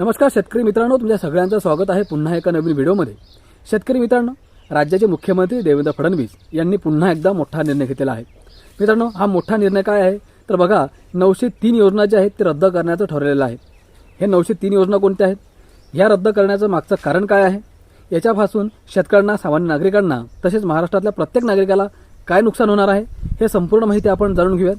नमस्कार शेतकरी मित्रांनो तुमच्या सगळ्यांचं स्वागत आहे पुन्हा एका नवीन व्हिडिओमध्ये. शेतकरी मित्रांनो राज्याचे मुख्यमंत्री देवेंद्र फडणवीस यांनी पुन्हा एकदा मोठा निर्णय घेतलेला आहे. मित्रांनो हा मोठा निर्णय काय आहे? तर बघा नऊशे तीन योजना ज्या आहेत ते रद्द करण्याचं ठरलेलं आहे. हे नऊशे तीन योजना कोणत्या आहेत? ह्या रद्द करण्याचं मागचं कारण काय आहे? याच्यापासून शेतकऱ्यांना सामान्य नागरिकांना तसेच महाराष्ट्रातल्या प्रत्येक नागरिकाला काय नुकसान होणार आहे? हे संपूर्ण माहिती आपण जाणून घेऊयात.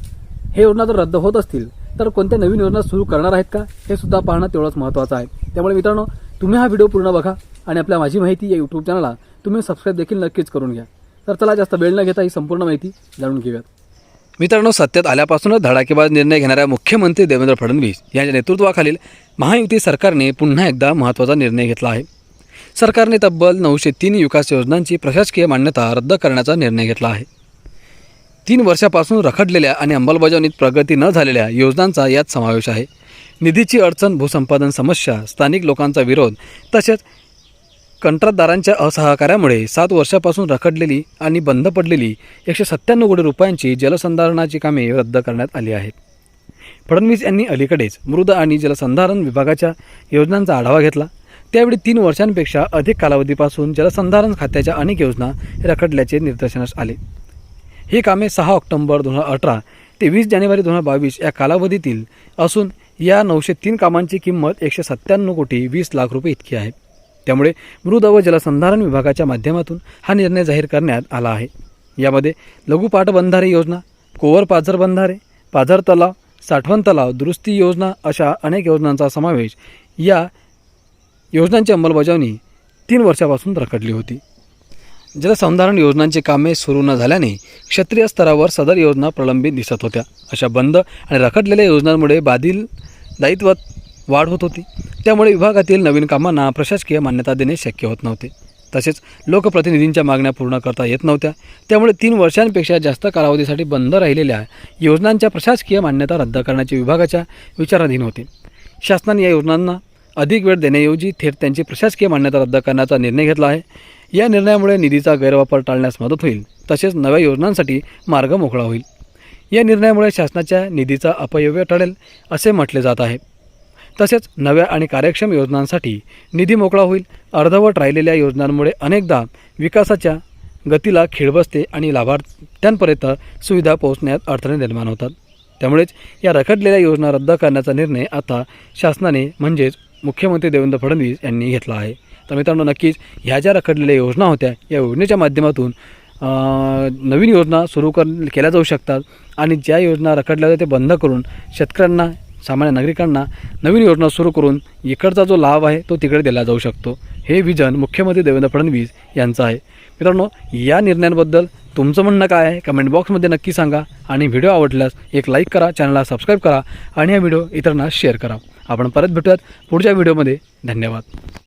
हे योजना जर रद्द होत असतील तर कोणत्या नवीन योजना सुरू करणार आहेत का? हे सुद्धा पाहणं तेवढंच महत्त्वाचं आहे. त्यामुळे मित्रांनो तुम्ही हा व्हिडिओ पूर्ण बघा आणि आपल्या माझी माहिती या यूट्यूब चॅनलला तुम्ही सबस्क्राईब देखील नक्कीच करून घ्या. तर चला जास्त वेळ न घेता ही संपूर्ण माहिती जाणून घेऊयात. मित्रांनो सत्तेत आल्यापासूनच धडाकेबाज निर्णय घेणाऱ्या मुख्यमंत्री देवेंद्र फडणवीस यांच्या नेतृत्वाखालील महायुती सरकारने पुन्हा एकदा महत्त्वाचा निर्णय घेतला आहे. सरकारने तब्बल नऊशे तीन विकास योजनांची प्रशासकीय मान्यता रद्द करण्याचा निर्णय घेतला आहे. तीन वर्षापासून रखडलेल्या आणि अंमलबजावणीत प्रगती न झालेल्या योजनांचा यात समावेश आहे. निधीची अडचण भूसंपादन समस्या स्थानिक लोकांचा विरोध तसेच कंत्राटदारांच्या असहकार्यामुळे सात वर्षापासून रखडलेली आणि बंद पडलेली एकशे सत्त्याण्णव कोटी रुपयांची जलसंधारणाची कामे रद्द करण्यात आली आहेत. फडणवीस यांनी अलीकडेच मृद आणि जलसंधारण विभागाच्या योजनांचा आढावा घेतला. त्यावेळी तीन वर्षांपेक्षा अधिक कालावधीपासून जलसंधारण खात्याच्या अनेक योजना रखडल्याचे निदर्शनास आले. ही कामे सहा ऑक्टोबर दोन हजार अठरा ते वीस जानेवारी दोन हजार बावीस या कालावधीतील असून या नऊशे तीन कामांची किंमत एकशे सत्त्याण्णव कोटी वीस लाख रुपये इतकी आहे. त्यामुळे मृद व जलसंधारण विभागाच्या माध्यमातून हा निर्णय जाहीर करण्यात आला आहे. यामध्ये लघु पाटबंधारे योजना कोवर पाझर बंधारे पाझर तलाव साठवण तलाव दुरुस्ती योजना अशा अनेक योजनांचा समावेश या योजनांची अंमलबजावणी तीन वर्षापासून रखडली होती. जलसंधारण योजनांची कामे सुरू न झाल्याने क्षेत्रीय स्तरावर सदर योजना प्रलंबित दिसत होत्या. अशा बंद आणि रखडलेल्या योजनांमुळे बाधिल दायित्वात वाढ होत होती. त्यामुळे विभागातील नवीन कामांना प्रशासकीय मान्यता देणे शक्य होत नव्हते. तसेच लोकप्रतिनिधींच्या मागण्या पूर्ण करता येत नव्हत्या. त्यामुळे तीन वर्षांपेक्षा जास्त कालावधीसाठी बंद राहिलेल्या योजनांच्या प्रशासकीय मान्यता रद्द करण्याचे विभागाच्या विचाराधीन होते. शासनाने या योजनांना अधिक वेळ देण्याऐवजी थेट त्यांची प्रशासकीय मान्यता रद्द करण्याचा निर्णय घेतला आहे. या निर्णयामुळे निधीचा गैरवापर टाळण्यास मदत होईल तसेच नव्या योजनांसाठी मार्ग मोकळा होईल. या निर्णयामुळे शासनाच्या निधीचा अपयव्य टळेल असे म्हटले जात आहे. तसेच नव्या आणि कार्यक्षम योजनांसाठी निधी मोकळा होईल अर्धवट राहिलेल्या योजनांमुळे अनेकदा विकासाच्या गतीला खीळ बसते आणि लाभार्थ्यांपर्यंत सुविधा पोहोचण्यात अडथळे निर्माण होतात. त्यामुळेच या रखडलेल्या योजना रद्द करण्याचा निर्णय आता शासनाने म्हणजेच मुख्यमंत्री देवेंद्र फडणवीस यांनी घेतला आहे. तर मित्रांनो नक्कीच ह्या ज्या रखडलेल्या योजना होत्या या योजनेच्या माध्यमातून नवीन योजना सुरू कर केल्या जाऊ शकतात आणि ज्या योजना रखडल्या होत्या ते बंद करून शेतकऱ्यांना सामान्य नागरिकांना नवीन योजना सुरू करून इकडचा जो लाभ आहे तो तिकडे दिला जाऊ शकतो. हे विजन मुख्यमंत्री देवेंद्र फडणवीस यांचं आहे. मित्रांनो या निर्णयांबद्दल तुमचं म्हणणं काय आहे? कमेंट बॉक्समध्ये नक्की सांगा. आणि व्हिडिओ आवडल्यास एक लाईक करा चॅनलला सबस्क्राईब करा आणि हा व्हिडिओ इतरांना शेअर करा. आपण परत भेटूयात पुढच्या व्हिडिओमध्ये धन्यवाद.